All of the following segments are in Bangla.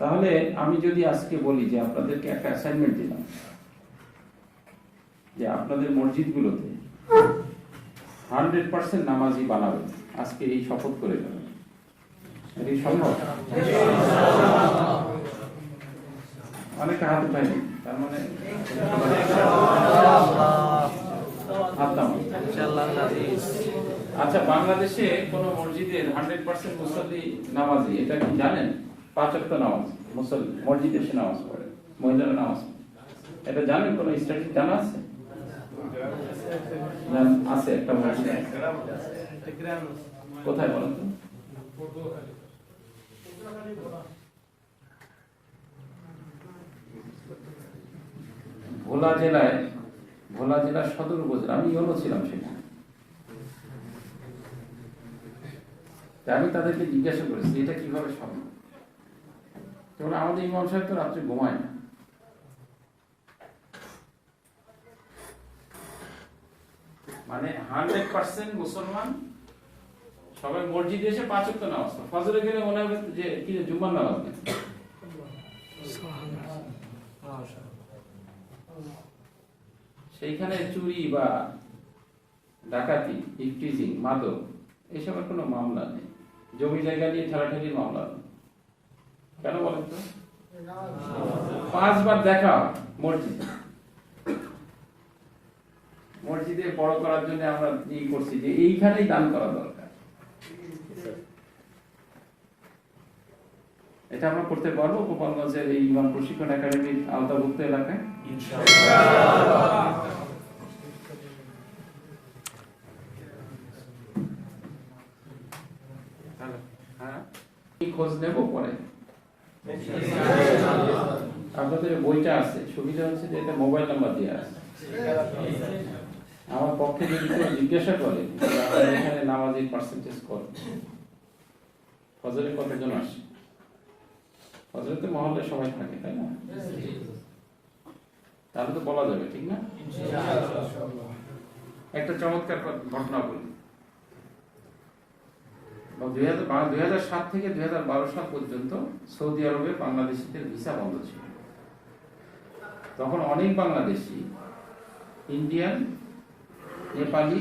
তাহলে আমি যদি আজকে বলি যে আপনাদেরকে একটা অ্যাসাইনমেন্ট দিলাম, যে আপনাদের মসজিদগুলোতে হান্ড্রেড পার্সেন্ট নামাজি বানাবেন। আজকে এই শপথ করে যাবেন। মানে আচ্ছা বাংলাদেশে কোন মসজিদের হান্ড্রেড পার্সেন্ট মুসল্লি নামাজি, এটা কি জানেন? পাঁচ অক্ট নামাজ মুসল্লি মসজিদে এসে নামাজ পড়ে, মহিলারা নামাজ এটা জানেন কোন স্ট্যাটিস্টিক জানা আছে? আছে একটা কোথায় বলেন তো? ভোলা জেলায়, ভোলা জেলার সদর উপজেলা। আমি ইয়নো ছিলাম সেখানে। আমি তাদেরকে জিজ্ঞাসা করেছি, এটা কীভাবে সম্ভব? তখন আমাদের ইমাম সাহেব তো রাত্রে ঘুমায় না। মানে হান্ড্রেড পার্সেন্ট মুসলমান সবাই মসজিদে এসে পাঁচ ওয়াক্ত নামাজ। ফজরে গেলে মনে হবে যে, কি জুম্মার নামাজ নেই। সেইখানে চুরি বা ডাকাতি, ইফটিজিং, মাদক, এসবের কোনো মামলা নেই। জমি জায়গা নিয়ে ঠেলাঠেলির মামলা নেই। কেন বলেন তো? পাঁচবার দেখা মসজিদে। মসজিদে বড় করার জন্য আমরা ই করছি যে এইখানেই দান করা দরকার। এটা আমরা করতে পারব গোপালগঞ্জের এই ইমাম প্রশিক্ষণ একাডেমির আওতাভুক্ত এলাকায়? হ্যাঁ। খোঁজ নেব পরে। আপনাদের বইটা আছে সুবিধা হচ্ছে যে এটা মোবাইল নাম্বার দেওয়া আছে। আমার পক্ষে যদি কেউ জিজ্ঞাসা করে এখানে নামাজির পার্সেন্টেজ কত? ফজরে কতজন আসে? ফজরে তো সবাই থাকে তাই না? তাহলে তো বলা যাবে ঠিক না? একটা চমৎকার ঘটনা বলি। দুই হাজার সাত থেকে দুই হাজার বারো সাল পর্যন্ত সৌদি আরবে বাংলাদেশিদের ভিসা বন্ধ ছিল। তখন অনেক বাংলাদেশি, ইন্ডিয়ান, নেপালি,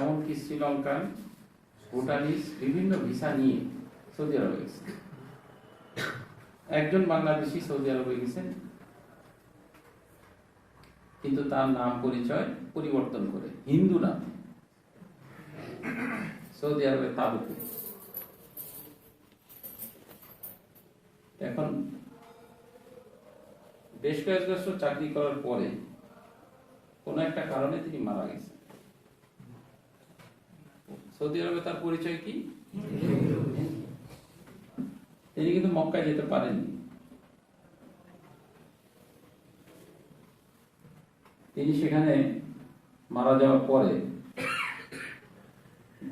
এমনকি শ্রীলঙ্কান ভুটানিস বিভিন্ন ভিসা নিয়ে সৌদি আরবে গেছে। একজন বাংলাদেশি সৌদি আরবে গেছেন, কিন্তু তার নাম পরিচয় পরিবর্তন করে হিন্দু নামে। সৌদি আরবের তাবুকে। এখন বেশ কয়েক বছর চাকরি করার পরে কোন একটা কারণে তিনি মারা গেছেন। সৌদি আরবে তার পরিচয় কি? তিনি কিন্তু মক্কায় যেতে পারেননি। তিনি সেখানে মারা যাওয়ার পরে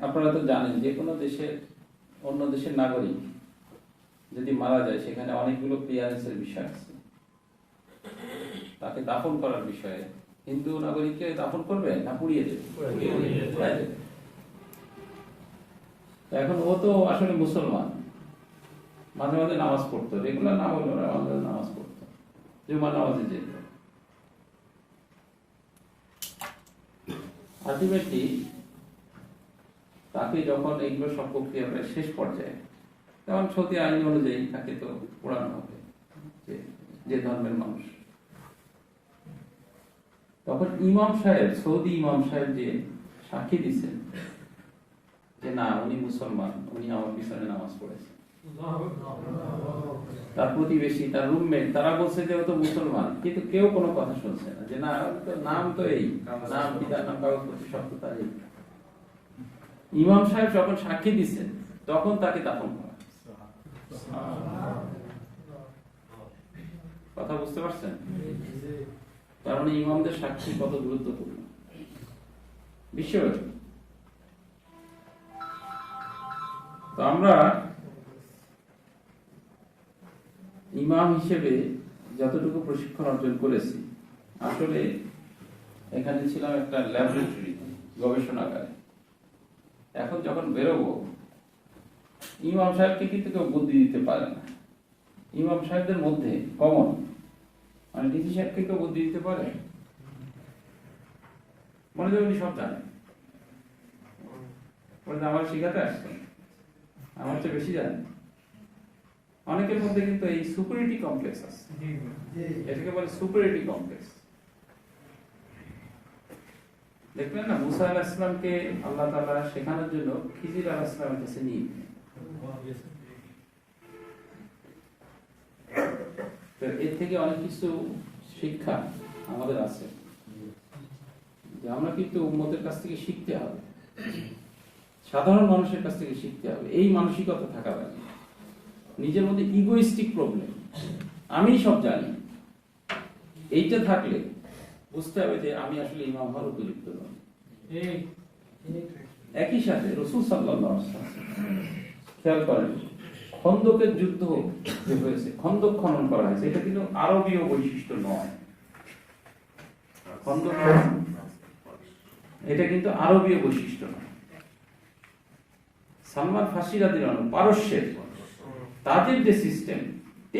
আপনারা তো জানেন যে কোনো দেশের অন্য দেশের নাগরিক যদি মারা যায় সেখানে অনেকগুলো ক্লিয়ারেন্সের বিষয় আছে। তাকে দাফন করার বিষয়ে হিন্দু নাগরিককে দাফন করবে না পুড়িয়ে দেবে? এখন ও তো আসলে মুসলমান। মাঝে মাঝে নামাজ পড়তো। রেগুলার না মাঝে মাঝে নামাজ পড়তো। জুমার নামাজে যেত। আলটিমেটলি তাকে যখন এইগুলো সব প্রক্রিয়া প্রায় শেষ পর্যায়ে তখন সৌদি আইন অনুযায়ী তাকে তো পোড়ানো হবে যে ধর্মের মানুষ। তখন ইমাম সাহেব, সৌদি ইমাম সাহেব যে সাক্ষী দিচ্ছেন, যে না, উনি মুসলমান, উনি আমার পিছনে নামাজ পড়েছেন তার প্রতিবেশী, তার রুমমেট, তারা বলছে যে ও তো মুসলমান, কিন্তু কেউ কোনো কথা শুনছে না, যে না নাম তো এই, নাম, পিতার নাম, কাগজপত্র, সব তো এই ইমাম সাহেব যখন সাক্ষী দিচ্ছেন, তখন তাকে দাফন করা। কথা বুঝতে পারছেন? তার মানে ইমামদের সাক্ষী কত গুরুত্বপূর্ণ? বিশ্বব্যাপী। তো আমরা ইমাম হিসেবে যতটুকু প্রশিক্ষণ অর্জন করেছি, আসলে এখানে ছিলাম একটা ল্যাবরেটরি গবেষণাগারে। এখন যখন বেরোবো ইমাম সাহেবকে কিন্তু কেউ বুদ্ধি দিতে পারে না। ইমাম সাহেবদের মধ্যে কমন মানে ডিসি সাহেবকে কেউ বুদ্ধি দিতে পারে? মনে হয় উনি সব জানেন। আমার শিখাতে আসছে আমার চেয়ে বেশি জানেন। অনেকের মধ্যে কিন্তু এই সুপারিটি কমপ্লেক্স আছে। এটাকে বলে সুপারিটি কমপ্লেক্স দেখলেন না, মুসা আলাহ ইসলামকে আল্লাহ তালা শেখানোর জন্য খিজির আলাহ ইসলামের কাছে নিয়ে এর থেকে অনেক কিছু শিক্ষা আমাদের আছে। যে আমরা কিন্তু উম্মতের কাছ থেকে শিখতে হবে। সাধারণ মানুষের কাছ থেকে শিখতে হবে। এই মানসিকতা থাকা লাগে। নিজের মধ্যে ইগোইস্টিক প্রবলেম আমি সব জানি। এইটা থাকলে বুঝতে হবে যে আমি আসলে ইমাম হওয়ার উপযুক্ত নই। একই সাথে রসুল সাল্লাহ খেয়াল করেন খন্দকের যুদ্ধ যে হয়েছে খন্দক খনন করা হয়েছে এটা কিন্তু আরবীয় বৈশিষ্ট্য নয়। খন্দক এটা কিন্তু আরবীয় বৈশিষ্ট্য নয়। সালমান ফাঁসিরা দিলাম পারস্যের তাদের যে সিস্টেম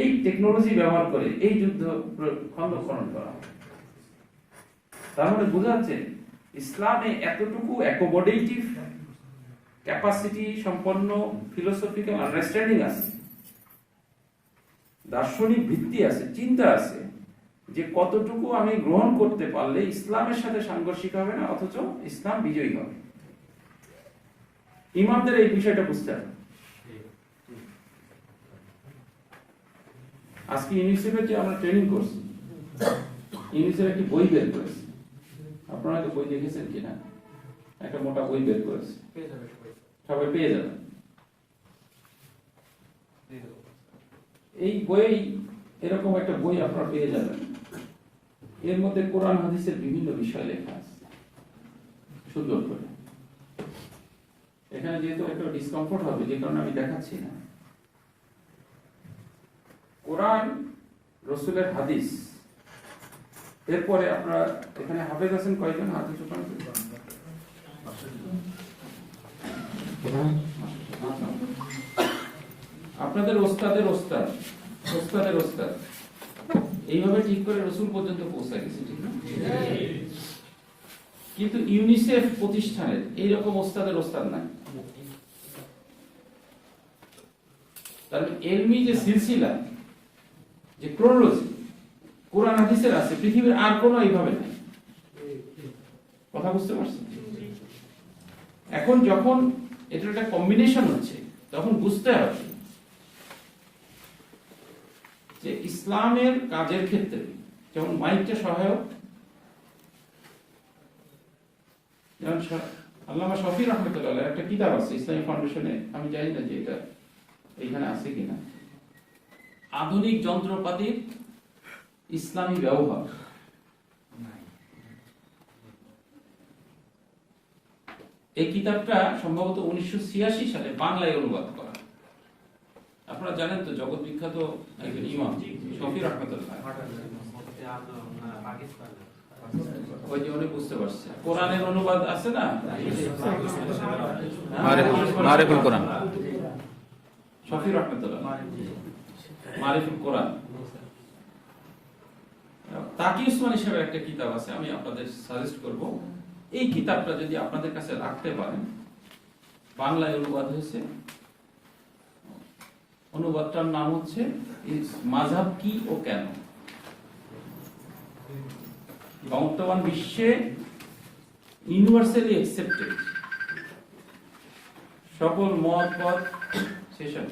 এই টেকনোলজি ব্যবহার করে এই যুদ্ধ খন্দক খনন করা হয়। তার মানে বোঝা যাচ্ছে ইসলামে এতটুকু অ্যাকোমোডেটিভ ক্যাপাসিটি সম্পন্ন ফিলোসফিক্যাল আন্ডারস্ট্যান্ডিং আছে। দার্শনিক ভিত্তি আছে, চিন্তা আছে যে কতটুকু আমি গ্রহণ করতে পারলে ইসলামের সাথে সাংঘর্ষিক হবে না, অথচ ইসলাম বিজয়ী হবে। ইমামদের এই বিষয়টা বুঝতে হবে। আজকে ইউনিসেফের যে আমরা ট্রেনিং করছি ইউনিসেফ একটি বই বের আপনারা বই দেখেছেন কিনা? একটা মোটা বই বের করেছে। সবাই। পেয়ে যাবেন এই বই এরকম একটা বই আপনারা পেয়ে যাবেন। এর মধ্যে কোরআন হাদিসের বিভিন্ন বিষয় লেখা আছে। সুন্দর করে। এখানে যেহেতু একটা ডিসকমফোর্ট হবে যে কারণে আমি দেখাচ্ছি না। কোরআন রসুলের হাদিস এরপরে আপনারা এখানে হাফেজ আছেন কয়জন? হাদিস আপনাদের ওস্তাদের ওস্তাদ ওস্তাদের ওস্তাদ। এইভাবে ঠিক করে রসুল পর্যন্ত পৌঁছা গেছে, ঠিক না? কিন্তু ইউনিসেফ প্রতিষ্ঠানের এইরকম ওস্তাদের ওস্তাদ নাই। তার মানে এলমি যে সিলসিলা, যে ক্রোনোলজি কোরআন হাদিসের আছে, পৃথিবীর আর কোনো এইভাবে নাই। কথা বুঝতে পারছেন? এখন যখন এটার একটা কম্বিনেশন হচ্ছে, তখন বুঝতে হবে যে ইসলামের কাজের ক্ষেত্রে, যেমন মাইকটা সহায়ক, যেমন আল্লামা শফি রহমতুল্লাহ একটা কিতাব আছে ইসলামী ফাউন্ডেশনে আমি জানি না যে এটা এখানে আছে কিনা। আধুনিক যন্ত্রপাতির ইসলামী ব্যবহার। এই কিতাবটা সম্ভবত উনিশশো সালে বাংলায় অনুবাদ করা। আপনারা জানেন তো জগৎ বিখ্যাত একজন ইমাম ওই উনি বুঝতে পারছে। কোরআনের অনুবাদ আছে না? মারিফুল- মারিফুল কোরআন। মারিফুল কোরআন। তাকি উসমান হিসেবে একটা কিতাব আছে, আমি আপনাদের সাজেস্ট করব। এই কিতাবটা যদি আপনাদের কাছে রাখতে পারেন, বাংলায় অনুবাদ হয়েছে। অনুবাদটার নাম হচ্ছে মাযহাব কি ও কেন? বর্তমান বিশ্বে ইউনিভার্সালি অ্যাকসেপ্টেড সকল মত পথ সেসব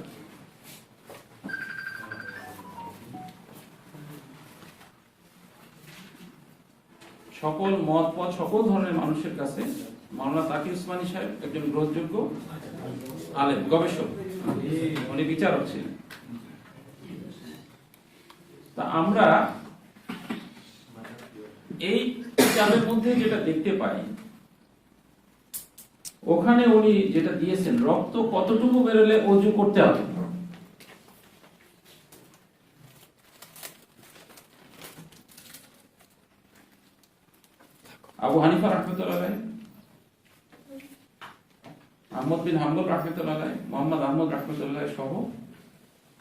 সকল মত পথ, সকল ধরনের মানুষের কাছে মাওলানা তাকি উসমানী সাহেব একজন গ্রহণযোগ্য আলেম, গবেষক। উনি বিচারক ছিলেন। তা আমরা এই কিতাবের মধ্যে যেটা দেখতে পাই, ওখানে উনি যেটা দিয়েছেন, রক্ত কতটুকু বেরোলে অজু করতে হবে? মোহাম্মদ আহমদ রহমতুল্লাহ সহ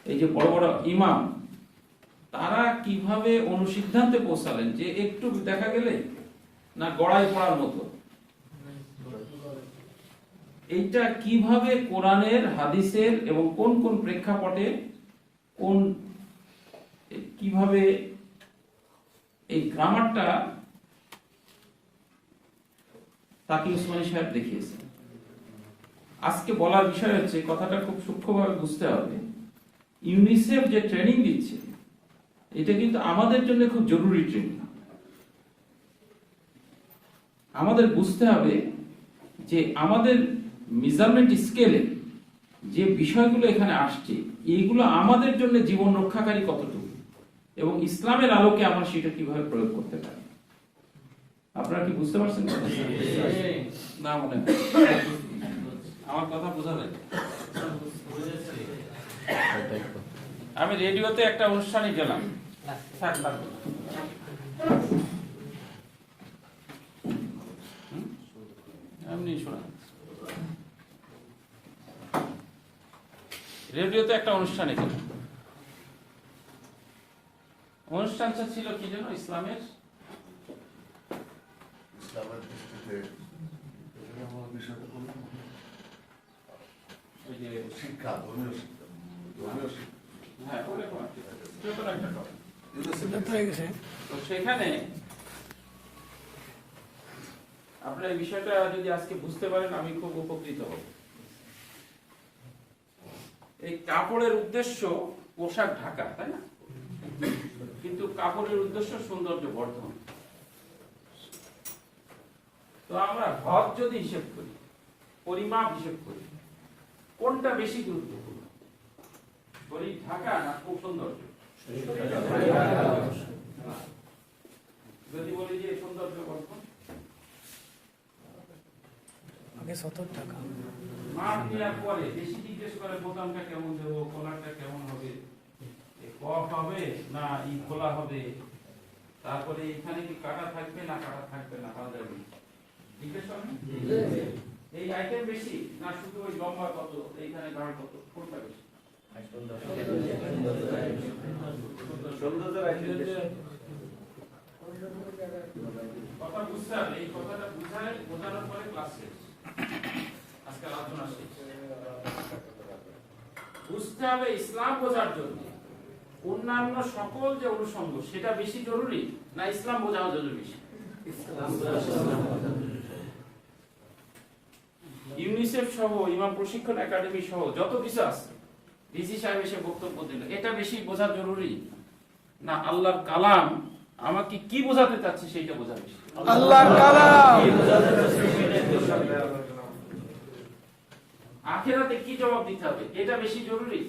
এই যে বড় বড় ইমাম, তারা কীভাবে অনুসিদ্ধান্তে পৌঁছালেন যে একটু দেখা গেলে না গড়াই পড়ার মতো? এইটা কীভাবে কোরআনের, হাদিসের এবং কোন কোন প্রেক্ষাপটে কোন, কীভাবে এই গ্রামারটা তাকে উসমানী সাহেব দেখিয়েছেন? আজকে বলার বিষয় হচ্ছে কথাটা খুব সূক্ষ্মভাবে বুঝতে হবে। ইউনিসেফ যে ট্রেনিং দিচ্ছে এটা কিন্তু আমাদের জন্য খুব জরুরি ট্রেনিং আমাদের বুঝতে হবে যে আমাদের মেজারমেন্ট স্কেলে যে বিষয়গুলো এখানে আসছে এইগুলো আমাদের জন্য জীবন রক্ষাকারী কতটুকু? এবং ইসলামের আলোকে আমরা সেটা কীভাবে প্রয়োগ করতে পারি? আপনারা কি বুঝতে পারছেন না মনে হয়। আমার কথা বোঝা যায়? আমি রেডিওতে একটা অনুষ্ঠানে গেলাম। শোনা রেডিওতে একটা অনুষ্ঠানে গেলাম। অনুষ্ঠানটা ছিল কি যেন, ইসলামের? ইসলামের দৃষ্টিতে এখানে আমার বিষয়টা বললাম না? ওই যে শিক্ষা ধর্মীয় শিক্ষা শিক্ষা হ্যাঁ একটা কথা। তো সেখানে আপনার এই বিষয়টা যদি আজকে বুঝতে পারেন আমি খুব উপকৃত হব এই কাপড়ের উদ্দেশ্য পোশাক ঢাকা তাই না কিন্তু কাপড়ের উদ্দেশ্য সৌন্দর্য বর্ধন তো আমরা হজ যদি হিসেব করি পরিমাপ হিসেব করি কোনটা বেশি গুরুত্বপূর্ণ? শরীর ঢাকা না খুব সৌন্দর্য? যদি বলি যে সৌন্দর্য বর্ধন আগে সত্তর টাকা। মাপ নেওয়ার পরে বেশি জিজ্ঞেস করে বোতামটা কেমন দেবো? কলারটা কেমন হবে? কফ হবে না ই খোলা হবে? তারপরে এখানে কি কাটা থাকবে না কাটা থাকবে না জিজ্ঞেস করেন? এই আইটেম বেশি না শুধু ওই লম্বা কত, এইখানে কত, কোনটা বেশি? বুঝতে হবে ইসলাম বোঝার জন্য। অন্যান্য সকল যে অনুষঙ্গ, সেটা বেশি জরুরি না ইসলাম বোঝাও জরুরি? বেশি ইউনিসেফ সহ ইমাম প্রশিক্ষণ একাডেমি সহ যত কিছু আছে ডিসি সাহেব এসে বক্তব্য দিল। এটা বেশি বোঝা জরুরি না আল্লাহর কালাম আমাকে কি বোঝাতে চাচ্ছে সেইটা বোঝা বেশি। আল্লাহর কালাম! আখেরাতে কি জবাব দিতে হবে? এটা বেশি জরুরি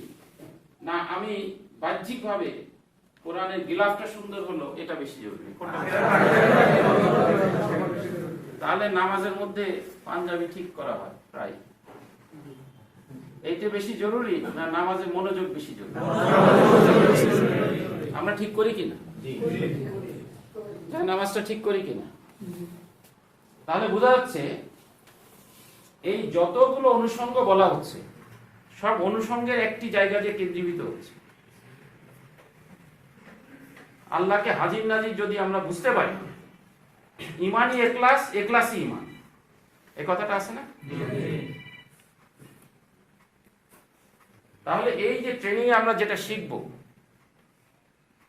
না আমি বাহ্যিক ভাবে কোরআনের গিলাফটা সুন্দর হলো এটা বেশি জরুরি? তাহলে নামাজের মধ্যে পাঞ্জাবি ঠিক করা হয়। এইটা বেশি জরুরি না নামাজে মনোযোগ বেশি জরুরি? আমরা ঠিক করি কিনা? নামাজটা ঠিক করি কিনা? তাহলে বোঝা যাচ্ছে, এই যতগুলো অনুষঙ্গ বলা হচ্ছে, সব অনুষঙ্গের একটি জায়গা যে কেন্দ্রীভূত হচ্ছে। আল্লাহকে হাজির নাজির যদি আমরা বুঝতে পারি, ইমানই একলাস একলাসই ইমান। এই কথাটা আছে না? তাহলে এই যে ট্রেনিং আমরা যেটা শিখব,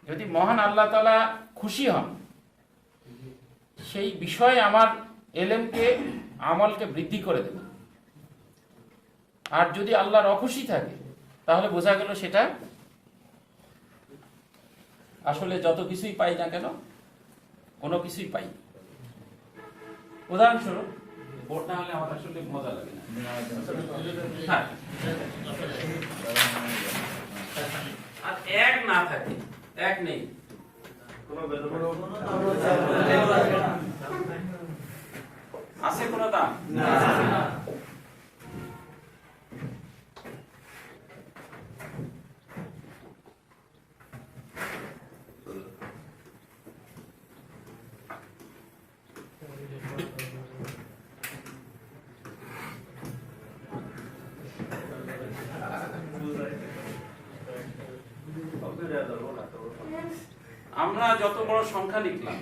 যদি মহান আল্লাহ তালা খুশি হন, সেই বিষয়ে আমার এলেমকে, আমলকে বৃদ্ধি করে দেবে। আর যদি আল্লাহর অখুশি থাকে, তাহলে বোঝা গেল সেটা আসলে যত কিছুই পাই না কেন, কোনো কিছুই পাই উদাহরণস্বরূপ বোর্ড না হলে আমার আসলে মজা লাগে না। আর এক না থাকে, এক নেই। আছে কোনো দাম? আমরা যত বড় সংখ্যা লিখলাম।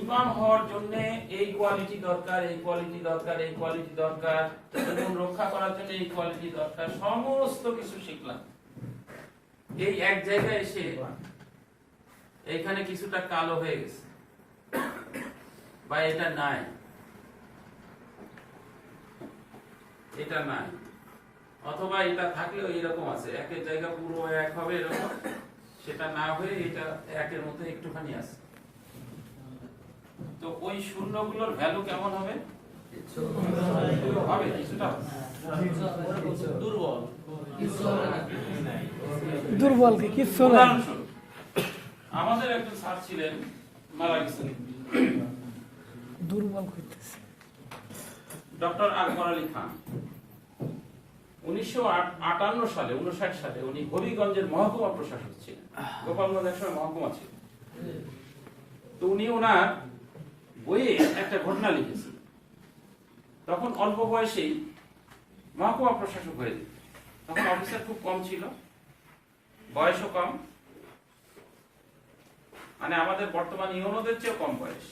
ইমাম হওয়ার জন্য এই কোয়ালিটি দরকার, এই কোয়ালিটি দরকার, এই কোয়ালিটি দরকার। জীবন রক্ষা করার জন্য এই কোয়ালিটি দরকার। সমস্ত কিছু শিখলাম। এই এক জায়গায় এসে এখানে কিছুটা কালো হয়ে গেছে। বা এটা নাই। এটা নাই। অথবা এটা থাকলেও এরকম আছে। একের জায়গা পুরো এক হবে এরকম। সেটা না হয়ে এটা একের মধ্যে একটুখানি আছে। তো ওই শূন্যগুলোর ভ্যালু কেমন হবে? হবে কিছুটা দুর্বল। দুর্বলকে কিচ্ছু নাই। আমাদের একজন স্যার ছিলেন মারা গেছেন। দুর্বল করতেছে। ডক্টর আকবর আলী খান। উনিশশো আটান্ন সালে, উনষাট সালে উনি হবিগঞ্জের মহকুমা প্রশাসক ছিলেন। গোপালগঞ্জ একসময় মহকুমা ছিল। তো উনি ওনার বইয়ে একটা ঘটনা লিখেছেন। তখন অল্প বয়সেই মহকুমা প্রশাসক হয়ে যেত। তখন অফিসার খুব কম ছিল, বয়সও কম। মানে আমাদের বর্তমান ইউনোদের চেয়েও কম বয়স।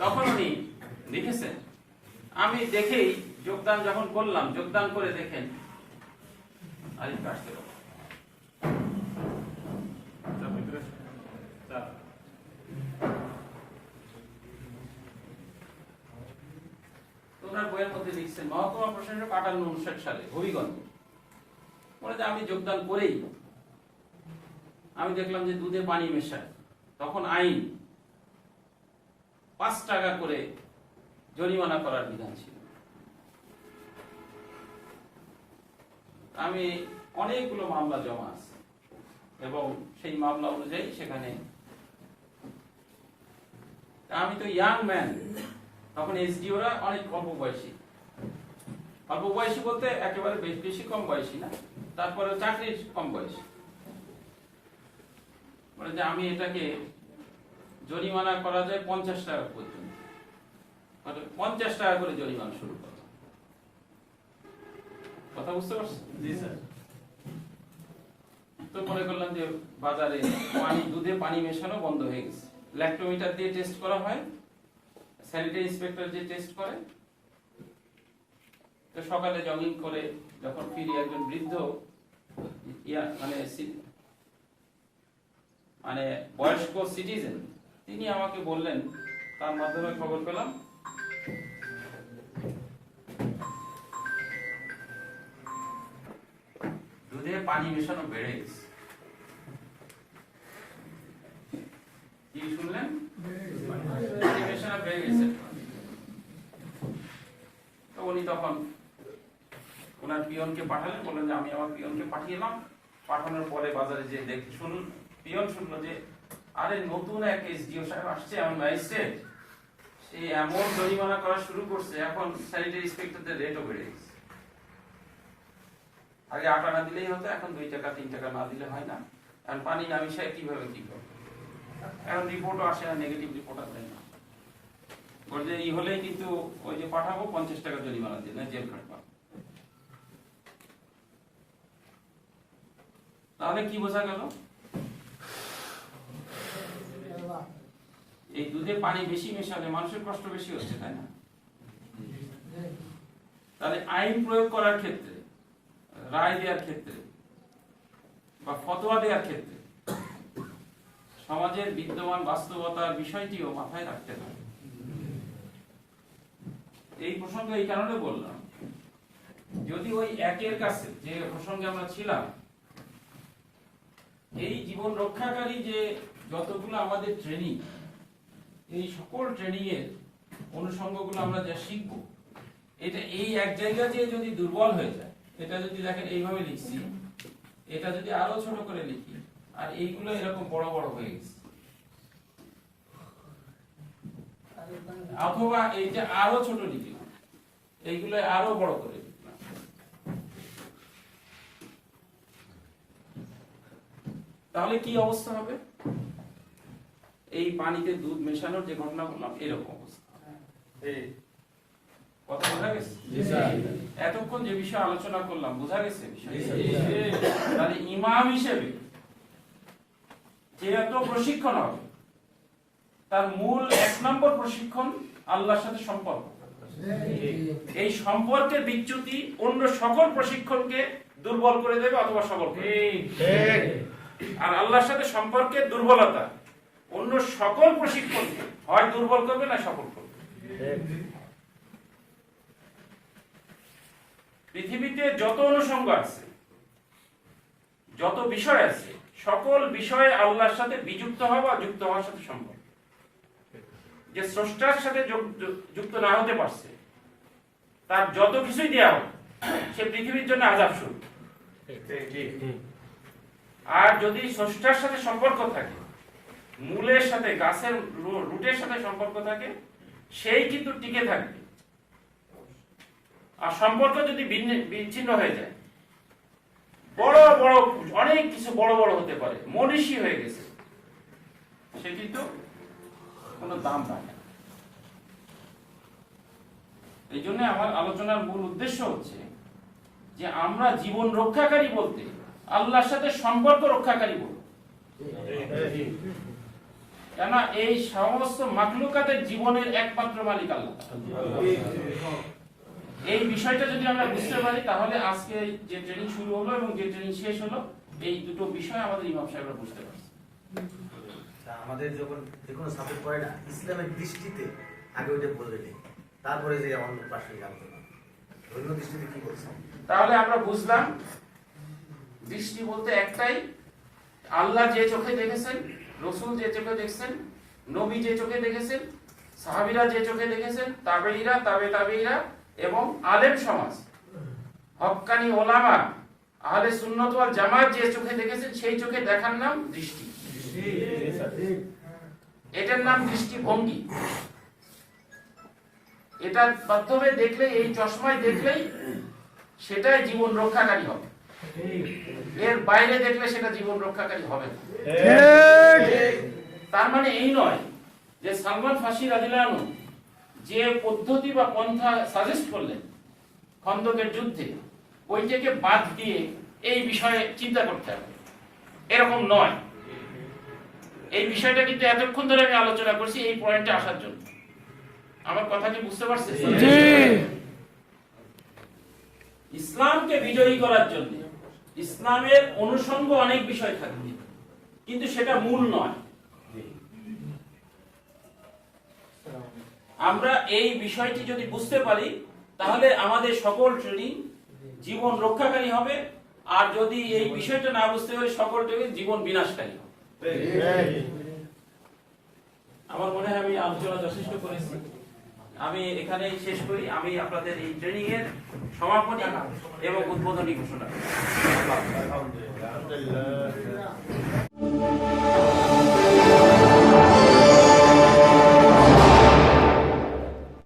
তখন উনি লিখেছেন, আমি দেখেই যোগদান যখন করলাম যোগদান করে দেখেন। আরিফ আসতে পারো। তোমরা বইয়ের মধ্যে লিখছেন মহকুমা প্রশাসক আটান্ন উনষাট সালে হবিগঞ্জ। বলে যে আমি যোগদান করেই আমি দেখলাম যে দুধে পানি মেশায়। তখন আইন পাঁচ টাকা করে জরিমানা করার বিধান ছিল। আমি অনেকগুলো মামলা জমা আছে। এবং সেই মামলা অনুযায়ী সেখানে আমি তো ইয়াং ম্যান তখন এসডিওরা অনেক অল্প বয়সী অল্প বয়সী বলতে একেবারে বেশ- বেশি কম বয়সী না তারপরে চাকরির কম বয়সী। মানে যে আমি এটাকে জরিমানা করা যায় পঞ্চাশ টাকা পর্যন্ত। পঞ্চাশ টাকা করে জরিমানা শুরু করা। কথা বুঝতে পারছেন? জি, স্যার। তো মনে করলাম যে বাজারে পানি দুধে পানি মেশানো বন্ধ হয়ে গেছে। ল্যাক্টোমিটার দিয়ে টেস্ট করা হয়। স্যানিটারি ইন্সপেক্টর যে টেস্ট করে, তো সকালে জগিং করে যখন ফিরি একজন বৃদ্ধ, ইয়া মানে মানে বয়স্ক সিটিজেন তিনি আমাকে বললেন, তার মাধ্যমে খবর পেলাম পানি মেশানো বেড়ে গেছে। কি শুনলেন? পানি মেশানো বেড়ে গেছে। তো উনি তখন ওনার পিয়নকে পাঠালেন, বললেন যে আমি আমার পিয়নকে পাঠিয়েলাম। পাঠানোর পরে বাজারে যে দেখ শুনুন, পিয়ন শুনলো যে, আরে নতুন এক এসডিও সাহেব আসছে আমার ম্যাজিস্ট্রেট, সে এমন জরিমানা করা শুরু করছে, এখন স্যানিটারি ইন্সপেক্টরদের রেটও বেড়ে গেছে। আগে আট আনা দিলেই হতো, এখন দুই টাকা, তিন টাকা না দিলে হয় না। এখন পানি না মিশায় কীভাবে কি করবে? এখন রিপোর্টও আসে না নেগেটিভ রিপোর্ট আসে না। বলছে, ই হলেই কিন্তু ওই যে পাঠাবো, পঞ্চাশ টাকা জরিমানা দিয়ে, না জেল খাটবা। তাহলে কি বোঝা গেল? এই দুধে পানি বেশি মেশালে মানুষের কষ্ট বেশি হচ্ছে, তাই না? তাহলে আইন প্রয়োগ করার ক্ষেত্রে রায় দেওয়ার ক্ষেত্রে বা ফতোয়া দেওয়ার ক্ষেত্রে সমাজের বিদ্যমান বাস্তবতার বিষয়টিও মাথায় রাখতে হবে। এই প্রসঙ্গে এই কারণে বললাম, যদি ওই একের কাছে যে প্রসঙ্গে আমরা ছিলাম, এই জীবন রক্ষাকারী যে যতগুলো আমাদের ট্রেনিং এই সকল ট্রেনিং এর অনুষঙ্গগুলো আমরা যা শিখব, এটা এই এক জায়গা যে যদি দুর্বল হয়ে যায় এটা যদি দেখেন, এইভাবে লিখছি, এটা যদি আরও ছোট করে লিখি, আর এইগুলো এরকম বড় বড় হয়ে গেছে। অথবা এইটা আরও ছোট লিখলাম এইগুলো আরও বড় করে তাহলে কি অবস্থা হবে? এই পানিতে দুধ মেশানোর যে ঘটনা বললাম, এরকম অবস্থা। কথা বোঝা গেছে? এতক্ষণ যে বিষয়ে আলোচনা করলাম বোঝা গেছে তাহলে ইমাম হিসেবে যে এত প্রশিক্ষণ হবে তার মূল এক নম্বর প্রশিক্ষণ আল্লাহর সাথে সম্পর্ক। এই সম্পর্কের বিচ্যুতি অন্য সকল প্রশিক্ষণকে দুর্বল করে দেবে অথবা সবল আর আল্লাহর সাথে সম্পর্কের দুর্বলতা অন্য সকল প্রশিক্ষণকে হয় দুর্বল করবে না সফল করবে। পৃথিবীতে যত অনুষঙ্গ আছে, যত বিষয় আছে, সকল বিষয়ে আল্লাহর সাথে বিযুক্ত হওয়া, যুক্ত হওয়ার সাথে সম্ভব। যে স্রষ্টার সাথে যুক্ত না হতে পারছে, তার যত কিছুই দেওয়া হোক, সে পৃথিবীর জন্য আজাব শুরু আর যদি স্রষ্টার সাথে সম্পর্ক থাকে, মূলের সাথে, গাছের রুটের সাথে সম্পর্ক থাকে, সেই কিন্তু টিকে থাকবে। আর সম্পর্ক যদি বিচ্ছিন্ন হয়ে যায়, বড় বড় অনেক কিছু বড় বড় হতে পারে, মনীষী হয়ে গেছে। সে কিন্তু কোনো দাম রাখে না এই জন্য আমার আলোচনার মূল উদ্দেশ্য হচ্ছে যে আমরা জীবন রক্ষাকারী বলতে, আল্লাহর সাথে সম্পর্ক রক্ষাকারী বলব কেননা এই সমস্ত মাকলুকাতের জীবনের একমাত্র মালিক আল্লাহ। এই বিষয়টা যদি আমরা বুঝতে পারি তাহলে আজকে যে ট্রেনিং শুরু হলো এবং যে ট্রেনিং শেষ হলো এই দুটো বিষয় আমাদের ইমাম সাহেবরা বুঝতে পারছে। আমাদের যখন যে কোনো সাবজেক্ট পড়ে না ইসলামের দৃষ্টিতে আগে ওইটা বলবে নেই তারপরে যে অন্য প্রাসঙ্গিক আলোচনা ধর্মীয় দৃষ্টিতে কি বলছেন? তাহলে আমরা বুঝলাম দৃষ্টি বলতে একটাই আল্লাহ যে চোখে দেখেছেন রসুল যে চোখে দেখছেন নবী যে চোখে দেখেছেন সাহাবিরা যে চোখে দেখেছেন তাবেইরা তাবে তাবেইরা এবং আলেম সমাজ। হক্কানি ওলামা আহলে সুন্নত ওয়াল জামাত যে চোখে দেখেছেন সেই চোখে দেখার নাম দৃষ্টি। এটার নাম দৃষ্টিভঙ্গি। এটার মাধ্যমে দেখলে এই চশমায় দেখলেই সেটাই জীবন রক্ষাকারী হবে। এর বাইরে দেখলে সেটা জীবন রক্ষাকারী হবে না। তার মানে এই নয় যে সালমান ফাঁসি রাজিলানু যে পদ্ধতি বা পন্থা সাজেস্ট করলেন খন্দকের যুদ্ধে ওইটাকে বাদ দিয়ে এই বিষয়ে চিন্তা করতে হবে। এরকম নয়। এই বিষয়টা কিন্তু এতক্ষণ ধরে আমি আলোচনা করছি এই পয়েন্টে আসার জন্য। আমার কথা কি বুঝতে পারছেন? জি। ইসলামকে বিজয়ী করার জন্য ইসলামের অনুষঙ্গ অনেক বিষয় থাকবে কিন্তু সেটা মূল নয়। আমরা এই বিষয়টি যদি বুঝতে পারি, তাহলে আমাদের সকল ট্রেনিং জীবন রক্ষাকারী হবে। আর যদি এই বিষয়টা না বুঝতে পারি, সকল ট্রেনিং জীবন বিনাশকারী হবে। আমার মনে হয় আমি আলোচনা যথেষ্ট করেছি। আমি এখানেই শেষ করি। আমি আপনাদের এই ট্রেনিং এর সমাপনী এবং উদ্বোধনী ঘোষণা।